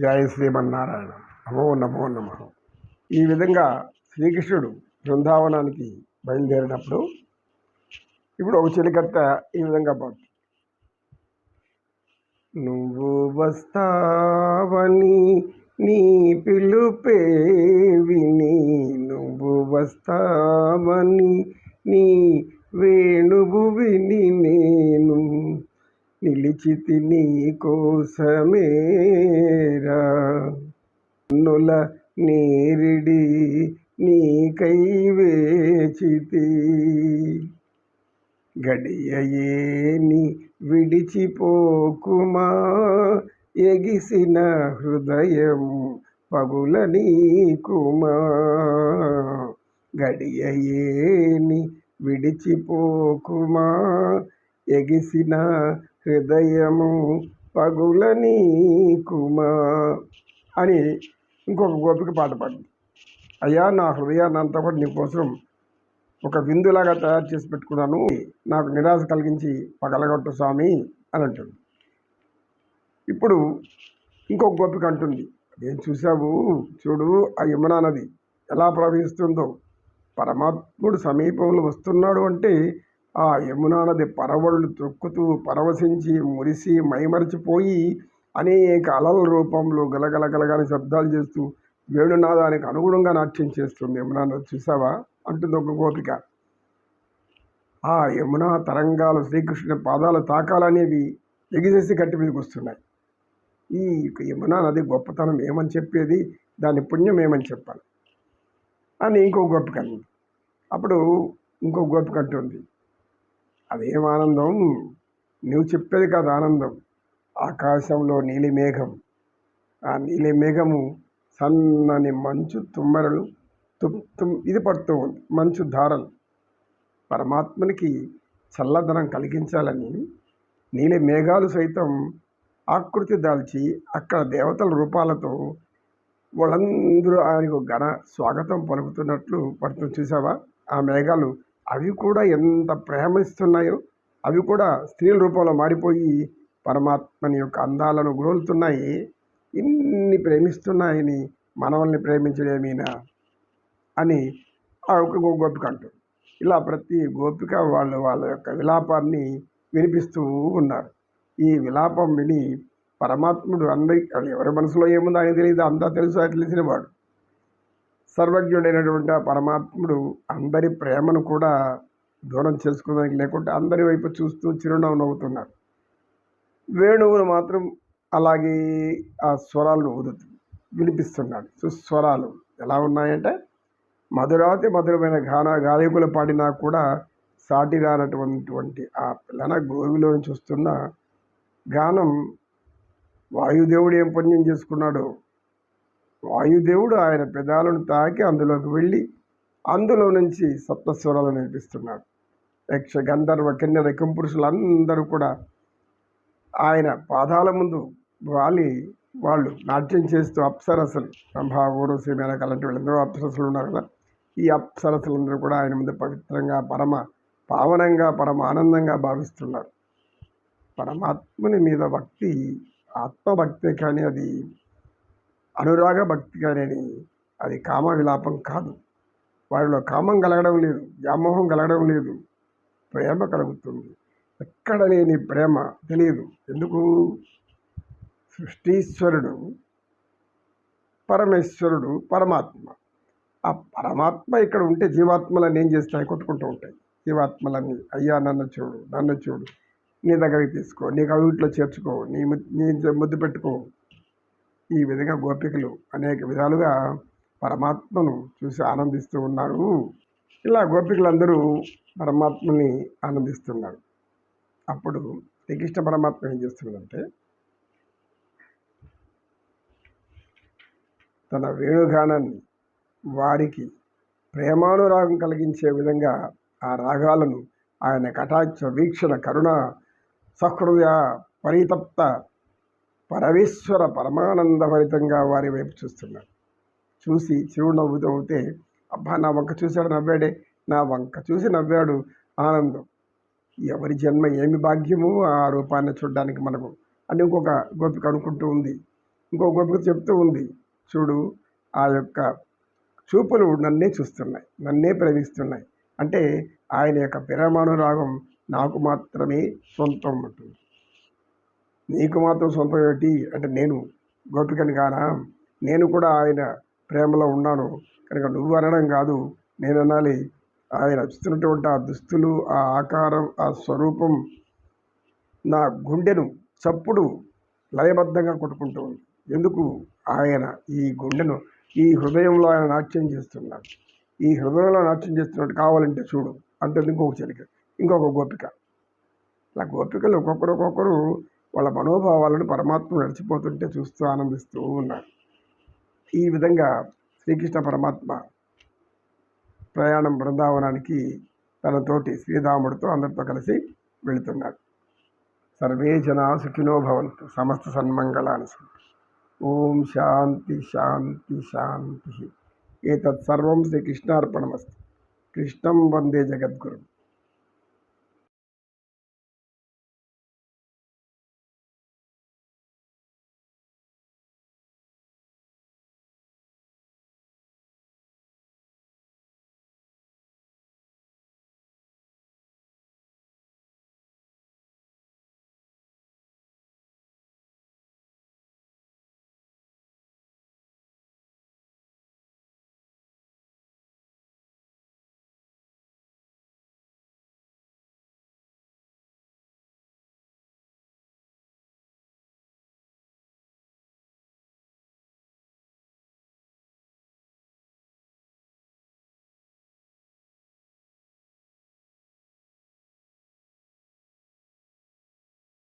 జయ శ్రీమన్నారాయణ. నమో నమో నమ. ఈ విధంగా శ్రీకృష్ణుడు బృందావనానికి బయలుదేరినప్పుడు ఇప్పుడు ఒక చెలికత్త ఈ విధంగా పాడు నువ్వు వస్తావని నీ పిలుపే విని నువ్వు వస్తావని నీ వేణువు విని నేను నిలిచితి నీ కోసమేరా నుల నేరిడి నీకై వేచితి గడియయేని విడిచిపోకుమా. ఎగిసిన హృదయం పగుల నీకుమా. గడియయేని విడిచిపోకుమా. ఎగిసిన హృదయము పగుల నీకుమా అని ఇంకొక గోపిక పాట పాడింది అయ్యా నా హృదయాన్ని అంతా కూడా నీకోసం ఒక విందులాగా తయారు చేసి పెట్టుకున్నాను. నాకు నిరాశ కలిగించి పగలగొట్టు స్వామి అని అంటుంది. ఇప్పుడు ఇంకొక గోపిక అంటుంది. ఏం చూసావు చూడు ఆ యమునా నది ఎలా ప్రవహిస్తుందో. పరమాత్ముడు సమీపంలో వస్తున్నాడు అంటే ఆ యమునా నది పరవళ్ళు తొక్కుతూ పరవశించి మురిసి మైమరిచిపోయి అనేక అలల రూపంలో గలగల గలగని శబ్దాలు చేస్తూ వేణునాదానికి అనుగుణంగా నాట్యం చేస్తుంది యమునా నది చూసావా? అంటుంది ఒక గోపిక. ఆ యమునా తరంగాలు శ్రీకృష్ణుని పాదాలు తాకాలనేవి ఎగిసేసి గట్టి మీదకి వస్తున్నాయి. ఈ యమునా నది గొప్పతనం ఏమని చెప్పేది? దాని పుణ్యం ఏమని చెప్పాలి? అని ఇంకో గోపిక అన్నది. అప్పుడు ఇంకో గోపిక అంటుంది. అదేం ఆనందం? నువ్వు చెప్పేది కాదు ఆనందం. ఆకాశంలో నీలి మేఘం. ఆ నీలి మేఘము సన్నని మంచు తుమ్మరలు తుమ్ తుమ్ ఇది పడుతూ ఉంది. మంచు ధారలు. పరమాత్మనికి చల్లదనం కలిగించాలని నీలి మేఘాలు సైతం ఆకృతి దాల్చి అక్కడ దేవతల రూపాలతో వాళ్ళందరూ ఆయనకు ఘన స్వాగతం పలుకుతున్నట్లు పడుతుంది. చూసావా? ఆ మేఘాలు అవి కూడా ఎంత ప్రేమిస్తున్నాయో అవి కూడా స్త్రీల రూపంలో మారిపోయి పరమాత్మని యొక్క అందాలను గోలుతున్నాయి ఇన్ని ప్రేమిస్తున్నాయని మనవల్ని ప్రేమించడమేనా అని ఆ ఒక గోపిక అంటుంది. ఇలా ప్రతి గోపిక వాళ్ళు వాళ్ళ యొక్క విలాపాన్ని వినిపిస్తూ ఉన్నారు. ఈ విలాపం విని పరమాత్ముడు అందరి ఎవరి మనసులో ఏముందో ఆయన తెలియదు అంతా తెలుసు ఆయన తెలిసినవాడు సర్వజ్ఞుడైనటువంటి ఆ పరమాత్ముడు అందరి ప్రేమను కూడా దూరం చేసుకోవడానికి లేకుంటే అందరి వైపు చూస్తూ చిరునవ్వు నవ్వుతున్నారు. వేణువును మాత్రం అలాగే ఆ స్వరాలను ఊదుతూ వినిపిస్తున్నాడు. సుస్వరాలు ఎలా ఉన్నాయంటే మధురాతి మధురమైన గాన గాయకులు పాడినా కూడా సాటి రానటువంటి ఆ పిల్లన గోవిలో చూస్తున్న గానం వాయుదేవుడు ఏం పుణ్యం చేసుకున్నాడు? వాయుదేవుడు ఆయన పెదాలను తాకి అందులోకి వెళ్ళి అందులో నుంచి సప్తస్వరాలు నేర్పిస్తున్నాడు. యక్ష గంధర్వ కిన్నెర కింపురుషులందరూ కూడా ఆయన పాదాల ముందు వాలి వాళ్ళు నాట్యం చేస్తూ అప్సరసలు రంభా ఊరసి మేనక అలాంటి వీళ్ళందరూ అప్సరసలు ఉన్నారు కదా. ఈ అప్సరసలందరూ కూడా ఆయన ముందు పవిత్రంగా పరమ పావనంగా పరమ ఆనందంగా భావిస్తున్నారు. పరమాత్ముని మీద భక్తి ఆత్మభక్తే కానీ అది అనురాగ భక్తి కానీ అది కామ విలాపం కాదు. వారిలో కామం కలగడం లేదు వ్యామోహం కలగడం లేదు ప్రేమ కలుగుతుంది. ఎక్కడ లేని ప్రేమ తెలియదు. ఎందుకు? సృష్టీశ్వరుడు పరమేశ్వరుడు పరమాత్మ. ఆ పరమాత్మ ఇక్కడ ఉంటే జీవాత్మలన్నీ ఏం చేస్తాయి? కొట్టుకుంటూ ఉంటాయి. జీవాత్మలన్నీ అయ్యా నన్ను చూడు నన్ను చూడు నీ దగ్గరికి తీసుకో నీకు కవిట్లో చేర్చుకో నీ నీ ముద్దు పెట్టుకో ఈ విధంగా గోపికలు అనేక విధాలుగా పరమాత్మను చూసి ఆనందిస్తూ ఉన్నారు. ఇలా గోపికలందరూ పరమాత్మని ఆనందిస్తున్నారు. అప్పుడు శ్రీకృష్ణ పరమాత్మ ఏం చేస్తున్నాడంటే తన వేణుగానాన్ని వారికి ప్రేమానురాగం కలిగించే విధంగా ఆ రాగాలను ఆయన కటాక్ష వీక్షణ కరుణ సహృదయ పరితప్త పరమేశ్వర పరమానందభరితంగా వారి వైపు చూస్తున్నాడు. చూసి చిరునవ్వుతూ ఉంటే అబ్బా నా వంక చూశాడు నవ్వాడే. నా వంక చూసి నవ్వాడు ఆనందం. ఎవరి జన్మ ఏమి భాగ్యము? ఆ రూపాన్ని చూడడానికి మనకు. అని ఇంకొక గోపిక అనుకుంటూ ఉంది. ఇంకో గోపిక చెప్తూ ఉంది. చూడు ఆ యొక్క చూపులు నన్నే చూస్తున్నాయి. నన్నే ప్రేమిస్తున్నాయి. అంటే ఆయన యొక్క ప్రేమానురాగం నాకు మాత్రమే సొంతం ఉంటుంది నీకు మాత్రం సొంతం ఏమిటి అంటే నేను గోపికని కానా? నేను కూడా ఆయన ప్రేమలో ఉన్నాను. కనుక నువ్వు అనడం కాదు నేను అనాలి. ఆయన ఇస్తున్నటువంటి ఆ దుస్తులు ఆ ఆకారం ఆ స్వరూపం నా గుండెను చప్పుడు లయబద్ధంగా కొట్టుకుంటూ ఉంది ఎందుకు? ఆయన ఈ గుండెను ఈ హృదయంలో ఆయన నాట్యం చేస్తున్నాడు. ఈ హృదయంలో నాట్యం చేస్తున్నట్టు కావాలంటే చూడు. అంటే ఇంకొక చెలిక ఇంకొక గోపిక. ఇలా గోపికలు ఒక్కొక్కరు ఒక్కొక్కరు వాళ్ళ మనోభావాలను పరమాత్మ నడిచిపోతుంటే చూస్తూ ఆనందిస్తూ ఉన్నారు. ఈ విధంగా శ్రీకృష్ణ పరమాత్మ ప్రయాణం బృందావనానికి తనతోటి శ్రీరాముడితో అందరితో కలిసి వెళుతున్నాడు సర్వే జనా సుఖినో భవంతు సమస్త సన్మంగళాన్ని ఓం శాంతి శాంతి శాంతి. ఏతత్ సర్వం శ్రీకృష్ణార్పణమస్తు. కృష్ణం వందే జగద్గురు.